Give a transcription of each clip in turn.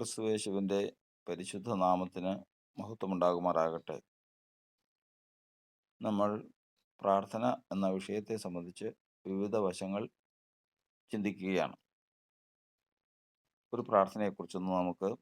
ക്രിസ്തുവേശുവിന്റെ പരിശുദ്ധ നാമത്തിന് മഹത്വമുണ്ടാകുമാറാകട്ടെ. നമ്മൾ പ്രാർത്ഥന എന്ന വിഷയത്തെ സംബന്ധിച്ച് വിവിധ വശങ്ങൾ ചിന്തിക്കുകയാണ്. ഒരു പ്രാർത്ഥനയെക്കുറിച്ചൊന്ന് നമുക്ക്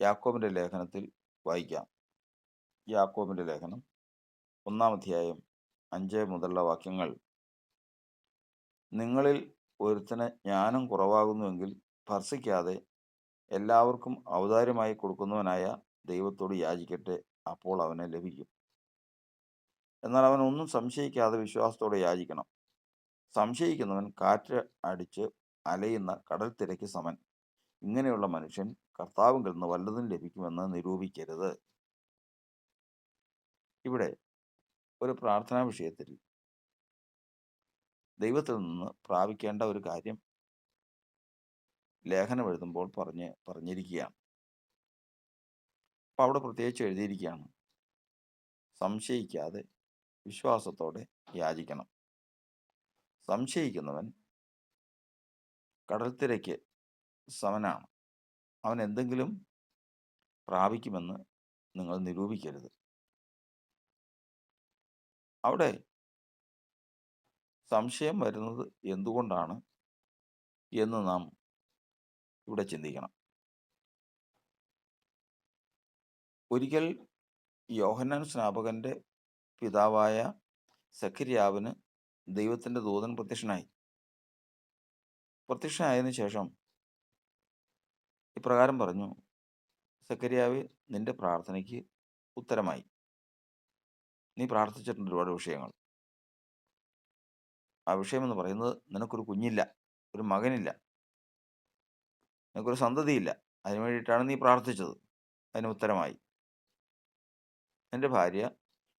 യാക്കോബിന്റെ ലേഖനത്തിൽ വായിക്കാം. യാക്കോബിന്റെ ലേഖനം ഒന്നാം അധ്യായം അഞ്ച് മുതലുള്ള വാക്യങ്ങൾ. നിങ്ങളിൽ ഒരുത്തന് ജ്ഞാനം കുറവാകുന്നുവെങ്കിൽ ഭർഷിക്കാതെ എല്ലാവർക്കും ഔദാര്യമായി കൊടുക്കുന്നവനായ ദൈവത്തോട് യാചിക്കട്ടെ അപ്പോൾ അവനെ ലഭിക്കും. എന്നാൽ അവൻ ഒന്നും സംശയിക്കാതെ വിശ്വാസത്തോടെ യാചിക്കണം. സംശയിക്കുന്നവൻ കാറ്റ് അടിച്ച് അലയുന്ന കടൽ തിരക്ക് സമൻ. ഇങ്ങനെയുള്ള മനുഷ്യൻ കർത്താവിൽ നിന്ന് വല്ലതും ലഭിക്കുമെന്ന് നിരൂപിക്കരുത്. ഇവിടെ ഒരു പ്രാർത്ഥനാ വിഷയത്തിൽ ദൈവത്തിൽ നിന്ന് പ്രാപിക്കേണ്ട ഒരു കാര്യം ലേഖനം എഴുതുമ്പോൾ പറഞ്ഞ് പറഞ്ഞിരിക്കുകയാണ്. അപ്പോൾ അവിടെ പ്രത്യേകിച്ച് എഴുതിയിരിക്കുകയാണ്. സംശയിക്കാതെ വിശ്വാസത്തോടെ യാചിക്കണം. സംശയിക്കുന്നവൻ കടൽത്തിരയ്ക്ക് സമനാണ്. അവൻ എന്തെങ്കിലും പ്രാപിക്കുമെന്ന് നിങ്ങൾ നിരൂപിക്കരുത്. അവിടെ സംശയം വരുന്നത് എന്തുകൊണ്ടാണ് എന്ന് നാം ഇവിടെ ചിന്തിക്കണം. ഒരിക്കൽ യോഹന്നാൻ സ്നാപകന്റെ പിതാവായ സഖരിയാവിന് ദൈവത്തിന്റെ ദൂതൻ പ്രത്യക്ഷനായി. പ്രത്യക്ഷനായതിനു ശേഷം ഇപ്രകാരം പറഞ്ഞു സക്കരിയാവ് നിന്റെ പ്രാർത്ഥനയ്ക്ക് ഉത്തരമായി. നീ പ്രാർത്ഥിച്ചിട്ടുണ്ട് ഒരുപാട് വിഷയങ്ങൾ. ആ വിഷയമെന്ന് പറയുന്നത് നിനക്കൊരു കുഞ്ഞില്ല ഒരു മകനില്ല. നിനക്കൊരു സന്തതിയില്ല. അതിനു വേണ്ടിയിട്ടാണ് നീ പ്രാർത്ഥിച്ചത്. അതിന് ഉത്തരമായി. എന്റെ ഭാര്യ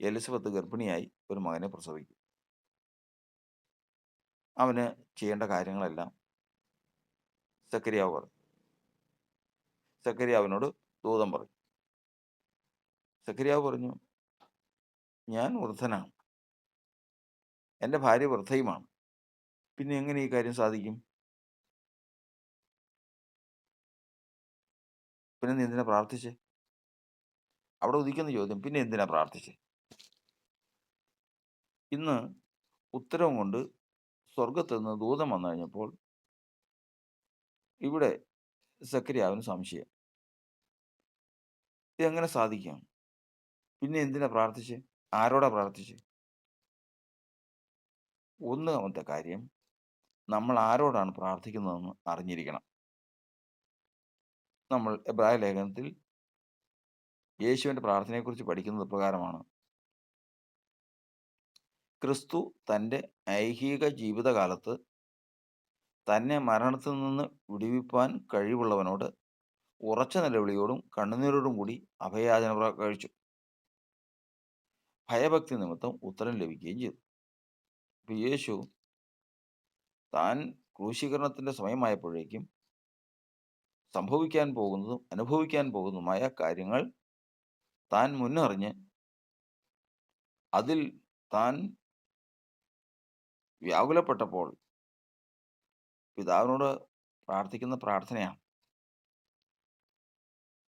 എലിസബത്ത് ഗർഭിണിയായി ഒരു മകനെ പ്രസവിക്കും. അവന് ചെയ്യേണ്ട കാര്യങ്ങളെല്ലാം സക്കരിയാവ് പറഞ്ഞു സക്കരിയാവിനോട് ദൂതം പറഞ്ഞു സക്കരിയാവ് പറഞ്ഞു ഞാൻ വൃദ്ധനാണ്. എന്റെ ഭാര്യ വൃദ്ധയുമാണ്. പിന്നെ എങ്ങനെ ഈ കാര്യം സാധിക്കും? പിന്നെ നീ എന്തിനാ പ്രാർത്ഥിച്ചേ? അവിടെ ഉദിക്കുന്ന ചോദ്യം പിന്നെ എന്തിനാ പ്രാർത്ഥിച്ചേ? ഇന്ന് ഉത്തരവും കൊണ്ട് സ്വർഗത്തിൽ നിന്ന് ദൂതം വന്നു കഴിഞ്ഞപ്പോൾ ഇവിടെ സക്രിയാവിന് സംശയം. ഇതെങ്ങനെ സാധിക്കാം? പിന്നെ എന്തിനാ പ്രാർത്ഥിച്ച്? ആരോടാ പ്രാർത്ഥിച്ച്? ഒന്നാമത്തെ കാര്യം നമ്മൾ ആരോടാണ് പ്രാർത്ഥിക്കുന്നതെന്ന് അറിഞ്ഞിരിക്കണം. നമ്മൾ എബ്രായ ലേഖനത്തിൽ യേശുവിന്റെ പ്രാർത്ഥനയെക്കുറിച്ച് പഠിക്കുന്നത് പ്രകാരമാണ്. ക്രിസ്തു തന്റെ ഐഹിക ജീവിതകാലത്ത് തന്നെ മരണത്തിൽ നിന്ന് വിടുവിപ്പാൻ കഴിവുള്ളവനോട് ഉറച്ച നിലവിളിയോടും കണ്ണുനീരോടും കൂടി അഭയാചന കഴിച്ചു. ഭയഭക്തി നിമിത്തം ഉത്തരം ലഭിക്കുകയും ചെയ്തു. യേശു താൻ ക്രൂശീകരണത്തിന്റെ സമയമായപ്പോഴേക്കും സംഭവിക്കാൻ പോകുന്നതും അനുഭവിക്കാൻ പോകുന്നതുമായ കാര്യങ്ങൾ താൻ മുന്നറിഞ്ഞ് അതിൽ താൻ വ്യാകുലപ്പെട്ടപ്പോൾ പിതാവിനോട് പ്രാർത്ഥിക്കുന്ന പ്രാർത്ഥനയാണ്.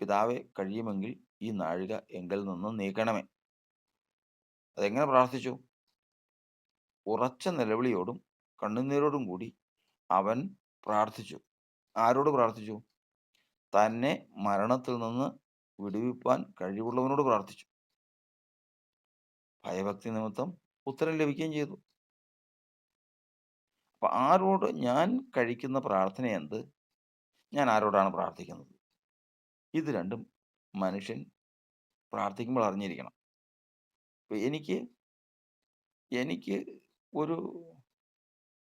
പിതാവെ കഴിയുമെങ്കിൽ ഈ നാഴിക എങ്കിൽ നിന്ന് നീക്കണമേ. അതെങ്ങനെ പ്രാർത്ഥിച്ചു? ഉറച്ച നിലവിളിയോടും കണ്ണുനീരോടും കൂടി അവൻ പ്രാർത്ഥിച്ചു. ആരോട് പ്രാർത്ഥിച്ചു? തന്നെ മരണത്തിൽ നിന്ന് വിടുവിപ്പാൻ കഴിവുള്ളവനോട് പ്രാർത്ഥിച്ചു. ഭയഭക്തി നിമിത്തം ഉത്തരം ലഭിക്കുകയും ചെയ്തു. അപ്പൊ ആരോട് ഞാൻ കഴിക്കുന്ന പ്രാർത്ഥന എന്ത്? ഞാൻ ആരോടാണ് പ്രാർത്ഥിക്കുന്നത്? ഇത് രണ്ടും മനുഷ്യൻ പ്രാർത്ഥിക്കുമ്പോൾ അറിഞ്ഞിരിക്കണം. ഇപ്പൊ എനിക്ക് എനിക്ക് ഒരു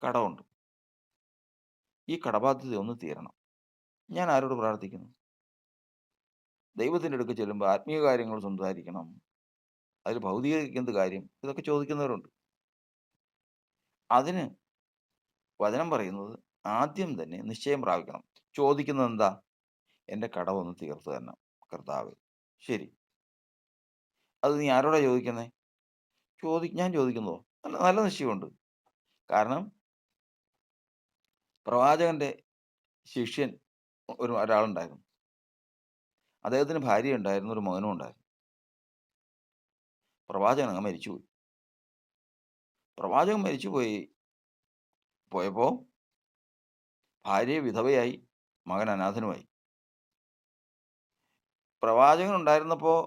കടമുണ്ട്. ഈ കടബാധ്യത ഒന്ന് തീരണം. ഞാൻ ആരോട് പ്രാർത്ഥിക്കുന്നു? ദൈവത്തിന്റെ അടുക്ക് ചെല്ലുമ്പോൾ ആത്മീയ കാര്യങ്ങൾ സംസാരിക്കണം. അതിൽ ഭൗതിക എന്ത് കാര്യം? ഇതൊക്കെ ചോദിക്കുന്നവരുണ്ട്. അതിന് വചനം പറയുന്നത് ആദ്യം തന്നെ നിശ്ചയം പ്രാപിക്കണം. ചോദിക്കുന്നത് എന്താ? എന്റെ കടമൊന്ന് തീർത്തു തന്നെ കർത്താവ്. ശരി. അത് നീ ആരോടാ ചോദിക്കുന്നേ? ചോദി ഞാൻ ചോദിക്കുന്നതോ? നല്ല നല്ല നിശ്ചയമുണ്ട്. കാരണം പ്രവാചകന്റെ ശിഷ്യൻ ഒരു ഒരാളുണ്ടായിരുന്നു അദ്ദേഹത്തിന് ഭാര്യ ഉണ്ടായിരുന്നു ഒരു മകനും ഉണ്ടായിരുന്നു. പ്രവാചകൻ അങ്ങ് മരിച്ചുപോയി. പ്രവാചകൻ മരിച്ചുപോയി. പോയപ്പോൾ ഭാര്യ വിധവയായി. മകൻ അനാഥനുമായി. പ്രവാചകൻ ഉണ്ടായിരുന്നപ്പോൾ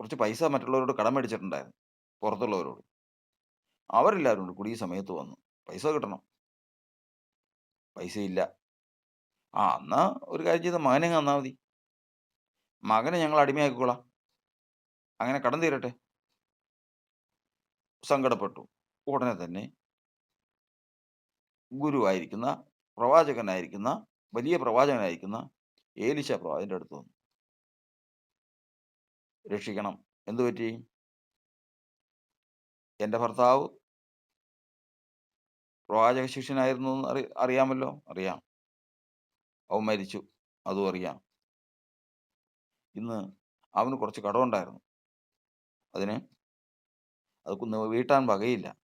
കുറച്ച് പൈസ മറ്റുള്ളവരോട് കടം മേടിച്ചിട്ടുണ്ടായിരുന്നു. പുറത്തുള്ളവരോട്. അവരെല്ലാവരും കൂടി ഈ സമയത്ത് വന്നു. പൈസ കിട്ടണം. പൈസയില്ല. ആ എന്നാ ഒരു കാര്യം ചെയ്ത മകനെ തന്നാൽ തന്നാ മതി. മകനെ ഞങ്ങൾ അടിമയാക്കിക്കോളാം. അങ്ങനെ കടം തീരട്ടെ. സങ്കടപ്പെട്ടു. ഉടനെ തന്നെ ഗുരുവായിരിക്കുന്ന, പ്രവാചകനായിരിക്കുന്ന, വലിയ പ്രവാചകനായിരിക്കുന്ന ഏലിശ പ്രവാചകന്റെ അടുത്ത് വന്നു. രക്ഷിക്കണം. എന്തു പറ്റി? എന്റെ ഭർത്താവ് പ്രവാചക ശിഷ്യനായിരുന്നു എന്ന് അറി അറിയാമല്ലോ? അറിയാം. അവൻ മരിച്ചു. അതും അറിയാം. ഇന്ന് അവന് കുറച്ച് കടമുണ്ടായിരുന്നു. അതിന് അതൊക്കെ വീട്ടാൻ വകയില്ല.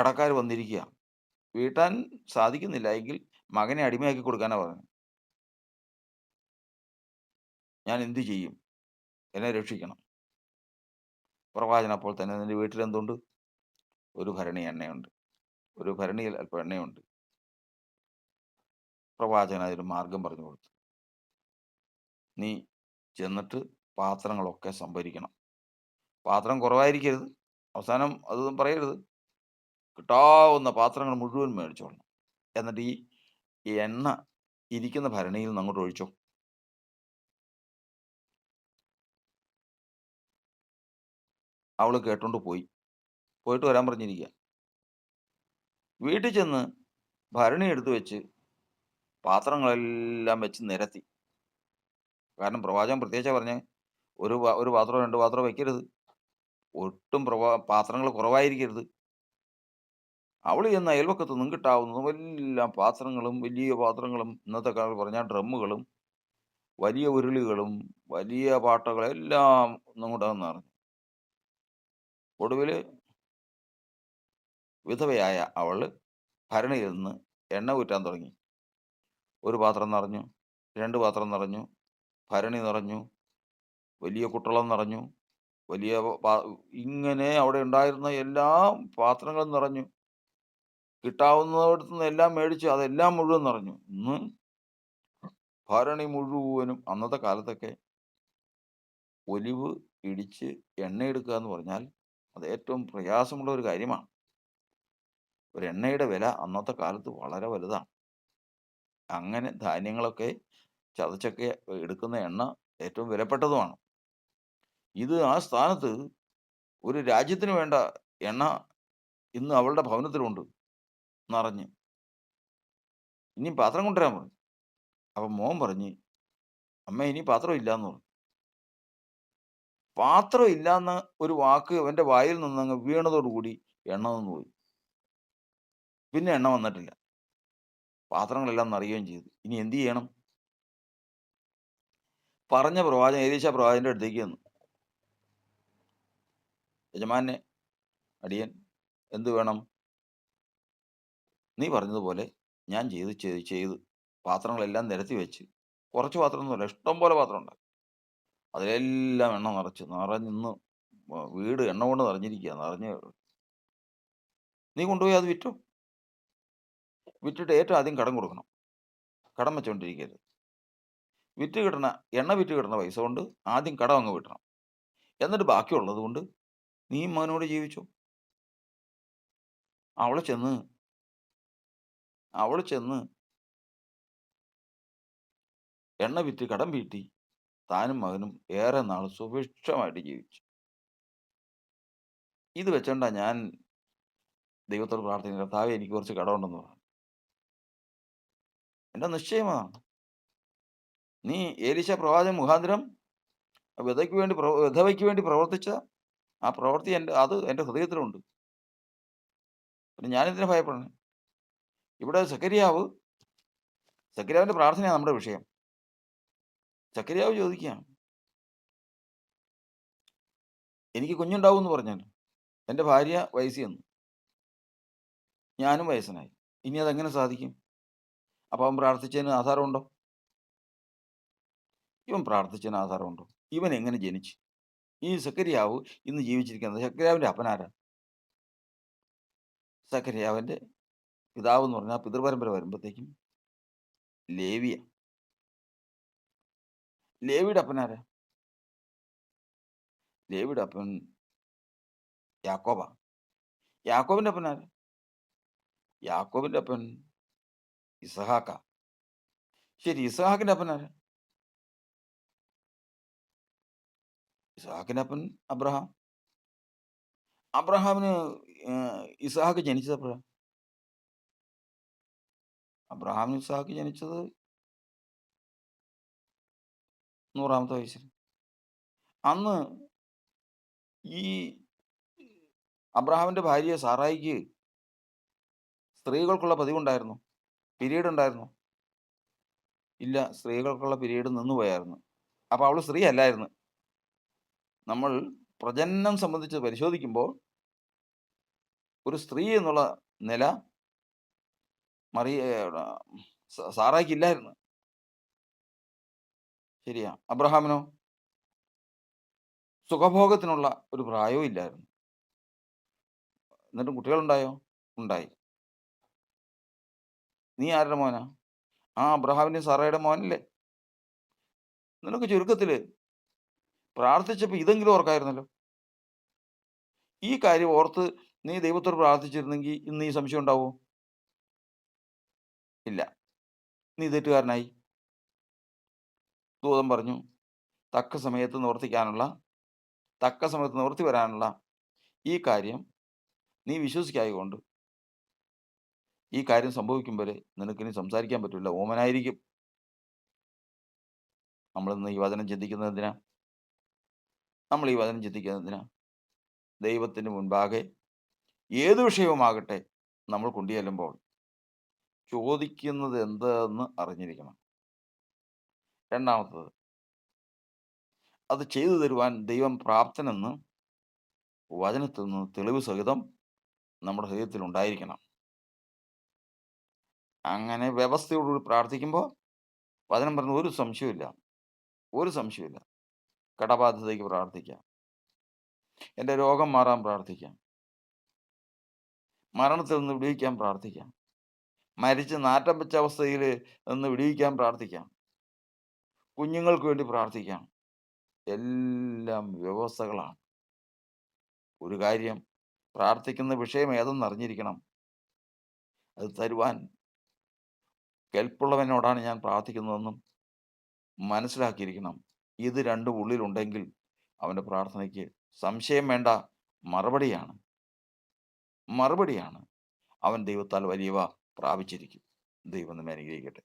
കടക്കാർ വന്നിരിക്കുക വീട്ടാൻ സാധിക്കുന്നില്ല എങ്കിൽ മകനെ അടിമയാക്കി കൊടുക്കാനാ പറഞ്ഞു ഞാൻ എന്തു ചെയ്യും? എന്നെ രക്ഷിക്കണം. പ്രവാചന അപ്പോൾ തന്നെ നിന്റെ വീട്ടിൽ എന്തുണ്ട്? ഒരു ഭരണി എണ്ണയുണ്ട്. ഒരു ഭരണിയിൽ അല്പം എണ്ണയുണ്ട്. പ്രവാചകൻ അതിന് മാർഗം പറഞ്ഞു കൊടുത്തു. നീ ചെന്നിട്ട് പാത്രങ്ങളൊക്കെ സംഭരിക്കണം. പാത്രം കുറവായിരിക്കരുത്. അവസാനം അതൊന്നും പറയരുത്. കിട്ടാവുന്ന പാത്രങ്ങൾ മുഴുവൻ മേടിച്ചോളണം. എന്നിട്ട് ഈ എണ്ണ ഇരിക്കുന്ന ഭരണിയിൽ നിന്ന് അങ്ങോട്ട് ഒഴിച്ചോ. അവൾ കേട്ടോണ്ട് പോയി. പോയിട്ട് വരാൻ പറഞ്ഞിരിക്കുക വീട്ടിൽ ചെന്ന് ഭരണി എടുത്തു വെച്ച് പാത്രങ്ങളെല്ലാം വെച്ച് നിരത്തി. കാരണം പ്രവാചകൻ പ്രത്യേകിച്ച് പറഞ്ഞ ഒരു ഒരു പാത്രമോ രണ്ട് പാത്രമോ വെക്കരുത്. ഒട്ടും പ്രവാ പാത്രങ്ങൾ കുറവായിരിക്കരുത്. അവൾ ചെന്ന അയൽവക്കത്ത് നിന്നും കിട്ടാവുന്നതും എല്ലാം പാത്രങ്ങളും വലിയ പാത്രങ്ങളും ഇന്നത്തെ കാലത്ത് പറഞ്ഞാൽ ഡ്രമ്മുകളും വലിയ ഉരുളികളും വലിയ പാട്ടകളും എല്ലാം ഒന്നങ്ങോട്ടങ്ങ് നിറഞ്ഞു. ഒടുവിൽ വിധവയായ അവൾ ഭരണിയിൽ നിന്ന് എണ്ണ ഊറ്റാൻ തുടങ്ങി. ഒരു പാത്രം നിറഞ്ഞു. രണ്ട് പാത്രം നിറഞ്ഞു. ഭരണി നിറഞ്ഞു. വലിയ കുട്ടളം നിറഞ്ഞു. വലിയ ഇങ്ങനെ അവിടെ ഉണ്ടായിരുന്ന എല്ലാ പാത്രങ്ങളും നിറഞ്ഞു. കിട്ടാവുന്നിടത്തുന്ന് എല്ലാം മേടിച്ച് അതെല്ലാം മുഴുവൻ നിറഞ്ഞു. ഇന്ന് ഭരണി മുഴുവനും അന്നത്തെ കാലത്തൊക്കെ ഒലിവ് ഇടിച്ച് എണ്ണയെടുക്കുക എന്ന് പറഞ്ഞാൽ അത് ഏറ്റവും പ്രയാസമുള്ള ഒരു കാര്യമാണ്. ഒരു എണ്ണയുടെ വില അന്നത്തെ കാലത്ത് വളരെ വലുതാണ്. അങ്ങനെ ധാന്യങ്ങളൊക്കെ ചതച്ചൊക്കെ എടുക്കുന്ന എണ്ണ ഏറ്റവും വിലപ്പെട്ടതുമാണ്. ഇത് ആ സ്ഥാനത്ത് ഒരു രാജ്യത്തിന് വേണ്ട എണ്ണ ഇന്ന് അവളുടെ ഭവനത്തിലുണ്ട്. നിറഞ്ഞ്. ഇനി പാത്രം കൊണ്ടുവരാൻ പറഞ്ഞു. അപ്പൊ മോൻ പറഞ്ഞ് അമ്മ ഇനി പാത്രം ഇല്ലാന്ന് പറഞ്ഞു. പാത്രം ഇല്ലാന്ന് ഒരു വാക്ക് അവന്റെ വായിൽ നിന്നങ്ങ് വീണതോടുകൂടി എണ്ണ നിന്ന് പോയി പിന്നെ എണ്ണ വന്നിട്ടില്ല. പാത്രങ്ങളെല്ലാം നിറയുകയും ചെയ്തു. ഇനി എന്തു ചെയ്യണം? പറഞ്ഞ പ്രവാചകൻ ഏകദേശ പ്രവാചന്റെ അടുത്തേക്ക് വന്നു യജമാനെ അടിയൻ എന്തു വേണം? നീ പറഞ്ഞതുപോലെ ഞാൻ ചെയ്ത് ചെയ്ത് ചെയ്ത് പാത്രങ്ങളെല്ലാം നിരത്തി വെച്ച് കുറച്ച് പാത്രമൊന്നുമല്ല ഇഷ്ടം പോലെ പാത്രമുണ്ട്. അതിലെല്ലാം എണ്ണ നിറച്ച് നിറഞ്ഞിന്ന് വീട് എണ്ണ കൊണ്ട് നിറഞ്ഞിരിക്കുക നിറഞ്ഞ് നീ കൊണ്ടുപോയി അത് വിറ്റോ. വിറ്റിട്ട് ഏറ്റവും ആദ്യം കടം കൊടുക്കണം. കടം വെച്ചുകൊണ്ടിരിക്കരുത് വിറ്റ് കിട്ടണ എണ്ണ വിറ്റ് കിട്ടണ പൈസ കൊണ്ട് ആദ്യം കടം അങ്ങ് വിട്ടണം എന്നിട്ട് ബാക്കിയുള്ളത് കൊണ്ട് നീ മകനോട് ജീവിച്ചു അവൾ ചെന്ന് അവൾ ചെന്ന് എണ്ണ വിറ്റ് കടം വീട്ടി താനും മകനും ഏറെ നാൾ സുഭിക്ഷമായിട്ട് ജീവിച്ചു. ഇത് വെച്ചോണ്ടാ ഞാൻ ദൈവത്തോട് പ്രാർത്ഥിക്കുന്ന കർത്താവ് എനിക്ക് കുറച്ച് കടമുണ്ടെന്ന് പറഞ്ഞു. എന്റെ നിശ്ചയമാണ് നീ ഏലിശ പ്രവാചകൻ മുഖാന്തരം വിധവയ്ക്ക് വേണ്ടി വിധവയ്ക്ക് വേണ്ടി പ്രവർത്തിച്ച ആ പ്രവൃത്തി എന്റെ അത് എന്റെ ഹൃദയത്തിലുണ്ട്. പിന്നെ ഞാനെന്തിനു ഭയപ്പെടണം ഇവിടെ സക്കരിയാവ് സക്കരിയാവിന്റെ പ്രാർത്ഥനയാണ് നമ്മുടെ വിഷയം. സക്കരിയാവ് ചോദിക്കുകയാണ്. എനിക്ക് കുഞ്ഞുണ്ടാവും എന്ന് പറഞ്ഞാൽ എന്റെ ഭാര്യ വയസ്സിൽ. ഞാനും വയസ്സനായി. ഇനി അതെങ്ങനെ സാധിക്കും? അപ്പൊ അവൻ പ്രാർത്ഥിച്ചതിന് ആധാരമുണ്ടോ? ഇവൻ പ്രാർത്ഥിച്ചതിന് ആധാരമുണ്ടോ? ഇവൻ എങ്ങനെ ജനിച്ചു? ഈ സക്കരിയാവ് ഇന്ന് ജീവിച്ചിരിക്കുന്നത് സെക്കര്യാവിന്റെ അപ്പനാരാ? പിതാവ് എന്ന് പറഞ്ഞാൽ പിതൃപരമ്പര വരുമ്പോഴത്തേക്കും ലേവിയ ലേവിയുടെ അപ്പനാരാ? ലേവിയുടെ അപ്പൻ യാക്കോബ യാക്കോബിന്റെ അപ്പനാരാ? യാക്കോബിന്റെ അപ്പൻ ഇസഹാക്കാ. ശരി ഇസഹാക്കിന്റെ അപ്പൻ ആരാ ഇസഹാക്കിന്റെ അപ്പൻ അബ്രഹാം. അബ്രഹാമിന് ഇസഹാക്ക് ജനിച്ചത് അപ്പഴാ അബ്രഹാമിന് ഇസഹാക്ക് ജനിച്ചത് നൂറാമത്തെ വയസ്സിൽ. അന്ന് ഈ അബ്രഹാമിന്റെ ഭാര്യ സാറായിക്ക് സ്ത്രീകൾക്കുള്ള പതിവുണ്ടായിരുന്നോ? പിരീഡ് ഉണ്ടായിരുന്നു ഇല്ല. സ്ത്രീകൾക്കുള്ള പിരീഡ് നിന്നുപോയായിരുന്നു. അപ്പോൾ അവൾ സ്ത്രീ അല്ലായിരുന്നു. നമ്മൾ പ്രജനനം സംബന്ധിച്ച് പരിശോധിക്കുമ്പോൾ ഒരു സ്ത്രീ എന്നുള്ള നില മറിയ സാറായിക്കില്ലായിരുന്നു. ശരിയാ. അബ്രഹാമിനോ? സുഖഭോഗത്തിനുള്ള ഒരു പ്രായവും ഇല്ലായിരുന്നു. എന്നിട്ടും കുട്ടികളുണ്ടായോ? ഉണ്ടായി. നീ ആരുടെ മോനാ? ആ അബ്രഹാമിന്റെ സാറയുടെ മോനല്ലേ? നിനക്ക് ചുരുക്കത്തിൽ പ്രാർത്ഥിച്ചപ്പോൾ ഇതെങ്കിലും ഓർക്കായിരുന്നല്ലോ. ഈ കാര്യം ഓർത്ത് നീ ദൈവത്തോട് പ്രാർത്ഥിച്ചിരുന്നെങ്കിൽ ഇന്ന് ഈ സംശയം ഉണ്ടാവോ? ഇല്ല. നീ തെറ്റുകാരനായി. ദൂതം പറഞ്ഞു തക്ക സമയത്ത് നിവർത്തിക്കാനുള്ള തക്ക സമയത്ത് നിവർത്തി വരാനുള്ള ഈ കാര്യം നീ വിശ്വസിക്കായകൊണ്ട് ഈ കാര്യം സംഭവിക്കും വരെ നിനക്കിനി സംസാരിക്കാൻ പറ്റില്ല ഓമനായിരിക്കും നമ്മളിന്ന് ഈ വചനം ചിന്തിക്കുന്നത് എന്തിനാ? നമ്മൾ ഈ വചനം ചിന്തിക്കുന്നത് എന്തിനാ? ദൈവത്തിന് മുൻപാകെ ഏത് വിഷയവുമാകട്ടെ നമ്മൾ കൊണ്ടുചെല്ലുമ്പോൾ ചോദിക്കുന്നത് എന്തെന്ന് അറിഞ്ഞിരിക്കണം. രണ്ടാമത്തത് അത് ചെയ്തു തരുവാൻ ദൈവം പ്രാപ്തനെന്ന് വചനത്തിൽ നിന്ന് തെളിവ് സഹിതം നമ്മുടെ ഹൃദയത്തിൽ ഉണ്ടായിരിക്കണം. അങ്ങനെ വ്യവസ്ഥയോടുകൂടി പ്രാർത്ഥിക്കുമ്പോൾ വചനം പറഞ്ഞ ഒരു സംശയമില്ല ഒരു സംശയമില്ല കടബാധ്യതയ്ക്ക് പ്രാർത്ഥിക്കാം. എന്റെ രോഗം മാറാൻ പ്രാർത്ഥിക്കാം. മരണത്തിൽ നിന്ന് വിടിയിക്കാൻ പ്രാർത്ഥിക്കാം. മരിച്ച് നാറ്റം വെച്ച അവസ്ഥയിൽ നിന്ന് വിടിയിക്കാൻ പ്രാർത്ഥിക്കാം. കുഞ്ഞുങ്ങൾക്ക് വേണ്ടി പ്രാർത്ഥിക്കാം. എല്ലാം വ്യവസ്ഥകളാണ്. ഒരു കാര്യം പ്രാർത്ഥിക്കുന്ന വിഷയം ഏതെന്ന് അറിഞ്ഞിരിക്കണം. അത് തരുവാൻ കെൽപ്പുള്ളവനോടാണ് ഞാൻ പ്രാർത്ഥിക്കുന്നതെന്നും മനസ്സിലാക്കിയിരിക്കണം. ഇത് രണ്ടും ഉള്ളിലുണ്ടെങ്കിൽ അവന്റെ പ്രാർത്ഥനയ്ക്ക് സംശയം വേണ്ട മറുപടിയാണ്. മറുപടിയാണ്. അവൻ ദൈവത്താൽ വലിയവ പ്രാപിച്ചിരിക്കും. ദൈവം നമ്മെ അനുഗ്രഹിക്കട്ടെ.